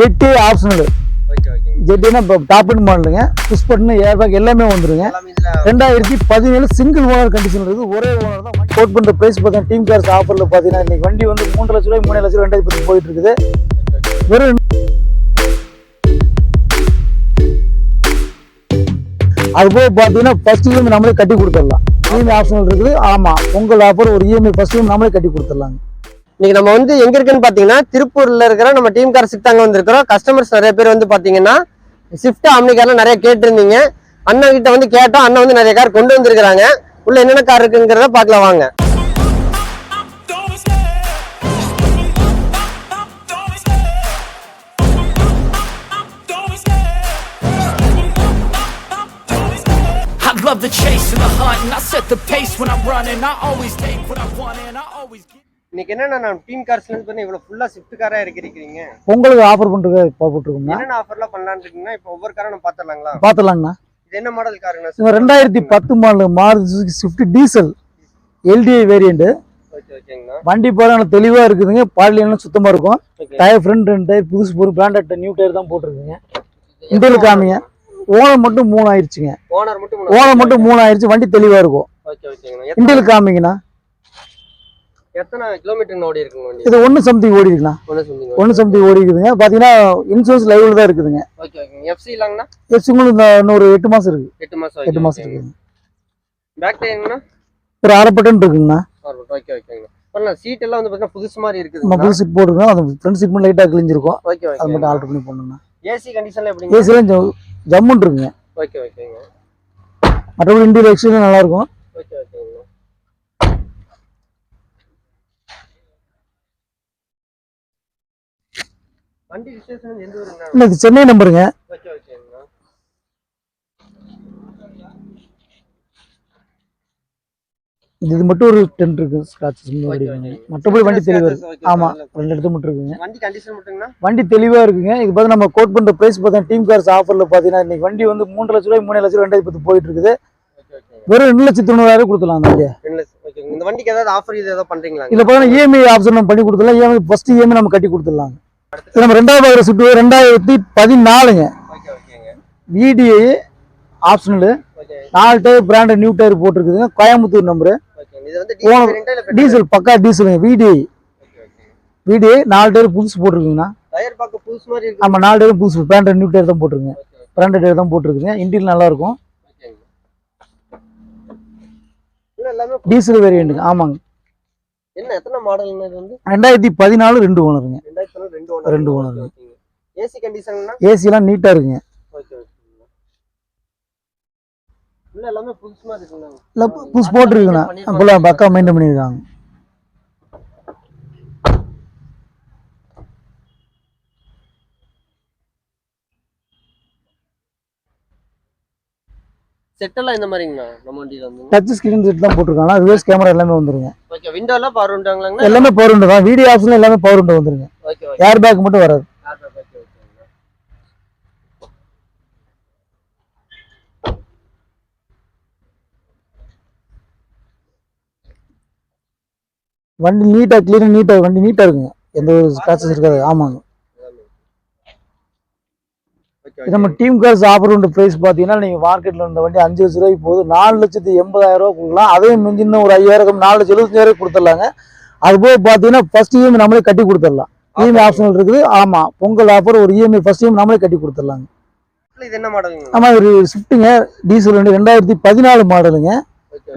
ஜெட்டி optional ஜெட்டினா இப்போ top and மாடலுங்க புஷ் பட்டன் ஏர் பேக் எல்லாமே வந்துருங்க. ரெண்டாயிரத்தி பதினேழு சிங்கிள் ஓனர் கண்டிஷன் இருக்குது ஒரே ஓனர் தான் கோட் பண்ணுற ப்ரைஸ் பார்த்தீங்கன்னா டீம் கார்ஸ் ஆஃபரில் பார்த்தீங்கன்னா இன்னைக்கு வண்டி வந்து மூன்று லட்ச ரூபாய் மூணு லட்ச ரூபாய் ரெண்டாயிரத்தி பத்து போயிட்டு இருக்குது. வெறும் அது போக பார்த்தீங்கன்னா ஃபர்ஸ்ட் இஎம்ஐ நம்மளே கட்டி கொடுத்துடலாம். இஎம்ஐ ஆப்ஷனல் இருக்குது. ஆமாம் உங்கள் ஆஃபர் ஒரு இஎம்ஐ ஃபர்ஸ்ட் இஎம்ஐ நம்மளே கட்டி கொடுத்துடலாங்க. இன்னைக்கு நம்ம வந்து எங்க இருக்குன்னு பாத்தீங்கன்னா திருப்பூர்ல இருக்கிற நம்ம டீம் கார் சிப்டாங்க வந்திருக்கிறோம். கஸ்டமர்ஸ் நிறைய பேர் வந்து பாத்தீங்கன்னா ஸ்விஃப்ட் ஆம்னி கார்ல நிறைய கேட்டிருந்தீங்க. அண்ணா கிட்ட வந்து கேட்டோம். அண்ணன் வந்து நிறைய கார் கொண்டு வந்திருக்கிறாங்க. உள்ள என்னென்ன கார் இருக்குங்கிறத பார்க்கலாம் வாங்க. Love the chase and the hunt, and I set the pace when I'm running. I always take what I want, and I always get. இன்னைக்கு என்னன்னா நான் டீம் கார்ஸ்ல இருந்து பண்ணி இவ்வளவு ஃபுல்லா ஸ்விஃப்ட் காரா இருக்கிறீங்க உங்களுக்கு ஆஃபர் பண்ணுறது போட்டுருக்கோம்னா என்னென்ன ஆஃபர்லாம் பண்ணலாம்னு இருக்கீங்கன்னா இப்போ ஒவ்வொரு காரும் நம்ம பாத்துடலாங்களா? பார்த்துலாங்கண்ணா இது என்ன மாடல் காருங்க இவங்க ரெண்டாயிரத்தி பத்து model Maruti swift diesel LDi ஓகேங்கண்ணா வண்டி பாருங்க தெளிவாக இருக்குதுங்க. பாடலாம் சுத்தமாக இருக்கும். டயர் ஃப்ரண்ட் ரெண்டு டயர் புதுசு பொருள் பிராண்டட் நியூ டயர் தான் போட்டிருக்குங்க. இன்டர்வியூ காமிங்க. ஓனர் மட்டும் மூணு ஆயிடுச்சுங்க ஓனர் மட்டும் ஓனர் மட்டும் மூணு ஆயிடுச்சு வண்டி தெளிவாக இருக்கும். இன்டர்வியூ காமிங்கண்ணா. எத்தனை கிலோமீட்டர் ஓடி இருக்குங்க இது ஒன்று சம்திங் ஓடி இருக்குண்ணா ஒன்று சம்திங் ஓடி இருக்குதுங்க பார்த்தீங்கன்னா இன்சூரன்ஸ் லைவ்ல தான் இருக்குதுங்க. ஓகே ஓகேங்க எஃப்சி இல்லைங்கண்ணா? எஃப்சிங்களும் இந்த இன்னொரு எட்டு மாதம் இருக்கு. எட்டு மாசம் எட்டு மாதம் இருக்குதுங்க பேக் டயருங்கண்ணா ஒரு அரை பட்டன் இருக்குங்கண்ணா. ஓகே ஓகேங்க பண்ணலாம் சீட் எல்லாம் வந்து பார்த்தீங்கன்னா புதுசு மாதிரி நம்ம இருக்குது புது சீட் போட்டிருக்கோம். அந்த ஃப்ரண்ட் சீட் மட்டும் லைட்டாக கிழிஞ்சிருக்கும். ஓகே அது ஓகே மட்டும் ஆல்டர் பண்ணி போடணும்ண்ணா. ஏசி கண்டிஷன்ல எப்படிங்க? ஏசிலாம் ஜம்முன் இருக்குங்க ஓகே ஓகேங்க மற்றபடி இன்டீரியர் எக்ஸ்டீரியர் நல்லா இருக்கும் ஓகே ஓகேங்க வண்டி ரிஜிஸ்ட்ரேஷன் எந்த ஊருங்கண்ணா இல்லை இது சென்னை நம்பருங்க. இது மட்டும் ஒரு டென்ட் இருக்கு ஸ்கிராச்சஸ் மற்றபடி வண்டி தெளிவாக இருக்கு. ஆமா ரெண்டு இடத்து மட்டும் இருக்குங்க. வண்டி கண்டிஷன் மட்டுங்கண்ணா? வண்டி தெளிவா இருக்குங்க. இது பார்த்து நம்ம கோட் பண்ற பிரைஸ் பார்த்தா டீம் கார்ஸ் ஆஃபர்ல பாத்தீங்கன்னா இன்னைக்கு வண்டி வந்து மூன்று லட்ச ரூபாய் மூணு லட்ச ரூபாய் ரெண்டாயிரத்தி பத்து போயிட்டு இருக்குது. வெறும் ரெண்டு லட்சத்தி தொண்ணூறாயிரம் கொடுத்துலாம் அந்த வண்டியை. இந்த வண்டிக்கு ஏதாவது ஆஃபர் இது ஏதாவது பண்றீங்களா? இதுல பார்த்தீங்கன்னா இஎம்ஐ ஆப்ஷன் நம்ம பண்ணி கொடுத்துடலாம். இஎம்ஐ ஃபர்ஸ்ட் இஎம்ஐ நம்ம கட்டி கொடுத்துடலாம் இது நம்ம ரெண்டாவது வர சுட்டு ரெண்டாயிரத்தி பதினாலுங்க. விடிஐ ஆப்ஷனல் நாலு டயர் பிராண்டட் நியூ டயர் போட்டிருக்குதுங்க. கோயம்புத்தூர் நம்பரு டீசல் பக்கா டீசலுங்க ஓகே விடிஐ நாலு டயர் புதுசு போட்டிருக்குங்கண்ணா நம்ம நாலு டயர் புதுசு. பிராண்டட் நியூ டயர் தான் போட்டிருக்குங்க. பிராண்டட் டயர் தான் போட்டிருக்குங்க இன்டீரியர் நல்லா இருக்கும் ஓகேங்க. இல்ல எல்லாமே டீசல் வேரியண்ட்டுங்க ஆமாங்க. என்ன எத்தனை வந்து? ரெண்டாயிரத்தி பதினாலு ரெண்டு ஓனருங்க தொண்ணூறு ரெண்டு ஓனர். ரெண்டு owner. ஏசி கண்டிஷன்னா ஏசிலாம் நீட்டாக இருக்குங்க. Okay okay. இல்ல எல்லாமே புதுசு போட்டிருக்குண்ணா அப்போல்லாம் பக்கா மெயின்டைன் பண்ணியிருக்காங்க. செட் எல்லாம் இந்த மாதிரிங்கண்ணா நம்ம வண்டியில வந்து? டச் ஸ்க்ரீன் செட் தான் போட்டிருக்காங்க. ரிவர்ஸ் கேமரா எல்லாமே வந்துருங்க. ஓகே விண்டோ எல்லாம் பவர் விண்டாங்களாங்கண்ணா எல்லாமே பவர் விண்டோ தான். வீடியோ ஆப்ஷன் எல்லாமே பவர் விண்டோ வந்துருங்க. ஏர் பேக் மட்டும் வராது. வண்டி நீட்டாக க்ளீனாக நீட்டாக வண்டி நீட்டாக இருக்குங்க. எந்த ஒரு ஸ்க்ராச்சஸ் இருக்காது. ஆமாங்க. நம்ம டீம் கார்ஸ் ஆஃபர் உண்டு ப்ரைஸ் பார்த்தீங்கன்னா நீங்கள் மார்க்கெட்டில் இருந்த வண்டி அஞ்சு லட்ச ரூபாய்க்கு போகுது. நாலு லட்சத்தி எண்பதாயிரம் ரூபா கொடுக்கலாம். அதே மிஞ்சின ஒரு ஐயாயிரம் நாலு லட்சம் எழுபத்தஞ்சாயிரம் கொடுத்துடலாங்க. அது போக பார்த்தீங்கன்னா ஃபர்ஸ்ட் இஎம்ஐ நம்மளே கட்டி கொடுத்துடலாம். இஎம்ஐ ஆப்ஷனல் இருக்குது. ஆமாம் பொங்கல் ஆஃபர் ஒரு இஎம்ஐ ஃபர்ஸ்ட் இஎம்ஐ நம்மளே கட்டி கொடுத்துடலாங்க. இது என்ன மாடலுங்க ஆமாம் ஒரு ஸ்விஃப்ட்டுங்க டீசல் வண்டி ரெண்டாயிரத்தி பதினாலு மாடலுங்க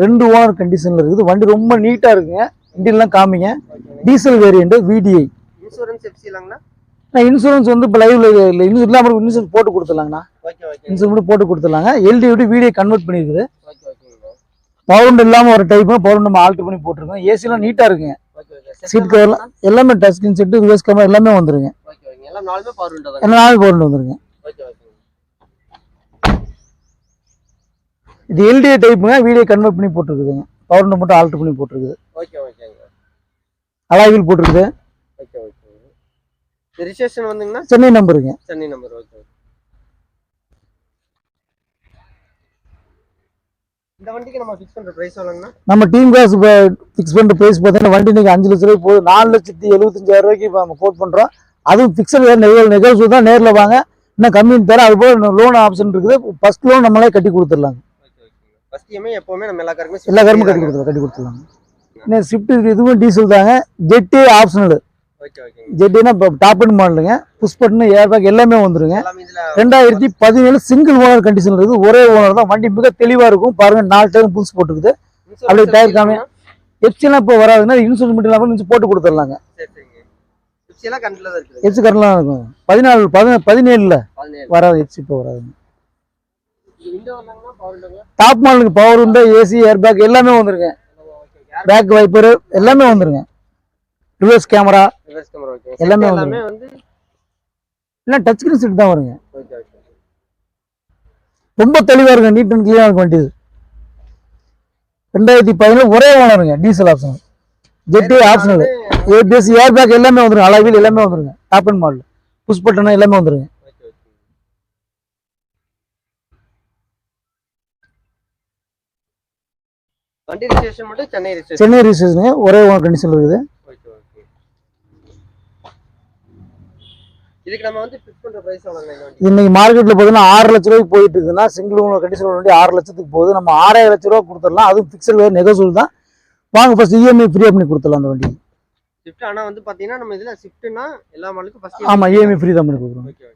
ரெண்டு ஓனர் கண்டிஷனில் இருக்குது. வண்டி ரொம்ப நீட்டாக இருக்குங்க. இண்டியெல்லாம் காமிங்க. டீசல் வேரியண்ட் விடிஐ இன்சூரன்ஸ் நான் இன்சூரன்ஸ் வந்து இப்போ லைவ்ல இல்லை இன்சூரன்ஸ் அப்புறம் இன்சூரன்ஸ் போட்டு கொடுத்துடலாங்கண்ணா. இன்சூரன்ஸ் மட்டும் போட்டு கொடுத்துடலாங்க. எல்டி விட்டு வீடியோ கன்வெர்ட் பண்ணியிருக்குது பவுண்ட் இல்லாமல் ஒரு டைப்பு பவுண்ட் நம்ம ஆல்டர் பண்ணி போட்டிருக்கோம். ஏசிலாம் நீட்டாக இருக்குங்க. சீட் கவர்லாம் எல்லாமே touch screen set reverse camera எல்லாமே வந்துருங்க. பவர் விண்டோ எல்லா நாளும் பவுண்ட் வந்துருங்க. இது எல்டிஏ டைப்புங்க வீடியோ கன்வெர்ட் பண்ணி போட்டிருக்குதுங்க. பவுண்ட் மட்டும் ஆல்டர் பண்ணி போட்டிருக்குது. ஓகே ஓகேங்க அலாவில் போட்டிருக்குது. ஓகே ஓகே ரிஜிஸ்ட்ரேஷன் சென்னை நம்பருங்க சென்னை நம்பர் ஓகே இந்த வண்டிக்கு நம்ம ஃபிக்ஸ் பண்ற பிரைஸ் எவ்வளோங்கண்ணா? நம்ம டீம் காசு ஃபிக்ஸ் பண்ணுற ப்ரைஸ் பார்த்தீங்கன்னா வண்டி இன்னைக்கு அஞ்சு லட்ச ரூபாய் போகுது. நாலு லட்சத்தி எழுபத்தஞ்சாயிரம் ரூபாய்க்கு நம்ம கோட் பண்ணுறோம் அதுவும் ஃபிக்ஸட் நெகல்ஸ் தான் நேரில் வாங்க. இன்னும் கம்மின்னு தர அது போல் லோன் ஆப்ஷன் இருக்குது. ஃபர்ஸ்ட் லோன் நம்மளே கட்டி கொடுத்துடலாங்க. ஃபர்ஸ்ட் இஎம்ஐ எப்பவுமே நம்ம எல்லா எல்லா கட்டி கொடுத்துடலாம். கட்டி கொடுத்துடலாங்க. இன்னும் ஸ்விஃப்ட் இதுவும் டீசல் தாங்க. ஜெட்டு ஆப்ஷனல் ஜெட்டுனா இப்போ டாப் அண்ட் மாடலுங்க புஷ் பட்டன் ஏர் பேக் எல்லாமே வந்துருங்க. ரெண்டாயிரத்தி பதினேழு சிங்கிள் ஓனர் கண்டிஷன் இருக்குது. ஒரே ஓனர் தான். வண்டி மிக தெளிவாக இருக்கும். பாருங்க நாலு டைம் புல்ஸ் போட்டுருக்குது அப்படியே டயர் காமி எப்சிலாம் இப்போ வராதுன்னா இன்சூரன்ஸ் மட்டும் இல்லாமல் போட்டு கொடுத்துடலாங்க. எப்சி கரெக்டாக இருக்கும். பதினாலு பதின பதினேழில் பதினேழு. வராது எப்சி இப்போ வராதுங்க டாப் மாடலுக்கு பவர் உண்டு ஏசி ஏர் பேக் எல்லாமே வந்துருங்க. பேக் வைப்பர் எல்லாமே வந்துருங்க. Reverse camera reverse camera okay எல்லாமே எல்லாமே வந்து எல்லாம் டச் ஸ்கிரீன் செட் தான் வருங்க. ஓகே ஓகே ரொம்ப தெளிவாக இருக்கும் நீட் அண்ட் கிளியராக இருக்கும் வண்டி இது. ரெண்டாயிரத்தி பதினேழு ஒரே ஓனருங்க diesel option Z optional ABS air bag எல்லாமே வந்துருங்க அளவில் எல்லாமே வந்துருங்க. Top end model push button எல்லாமே வந்துருங்க. சென்னை ரிஜிஸ்ட்ரேஷனுங்க ஒரே கண்டிஷன் இருக்குது ஓகே ஓகே இதுக்கு நம்ம வந்து ஃபிக்ஸ் பண்ற பிரைஸ் எவ்வளவுங்க இந்த வண்டி? இன்னைக்கு மார்க்கெட்டில் பார்த்தீங்கன்னா ஆறு லட்ச ரூபாய்க்கு போயிட்டு இருக்குன்னா சிங்கிள் ஓனர் கண்டிஷன் வண்டி ஆறு லட்சத்துக்கு போகுது. நம்ம ஆறாயிரம் லட்ச ரூபா கொடுத்துடலாம். அதுவும் ஃபிக்ஸட் வேறு நெகோசியல் தான். வாங்க ஃபர்ஸ்ட் இஎம்ஐ ஃப்ரீயாக பண்ணி கொடுத்துடலாம் அந்த வண்டி ஸ்விஃப்ட் ஆனா வந்து பாத்தீங்கன்னா நம்ம இதுல ஸ்விஃப்ட்னா எல்லா மாடலுக்கும் ஃபர்ஸ்ட் ஆமாம் இஎம்ஐ ஃப்ரீ தான். பண்ணி கொடுக்குறோம். ஓகே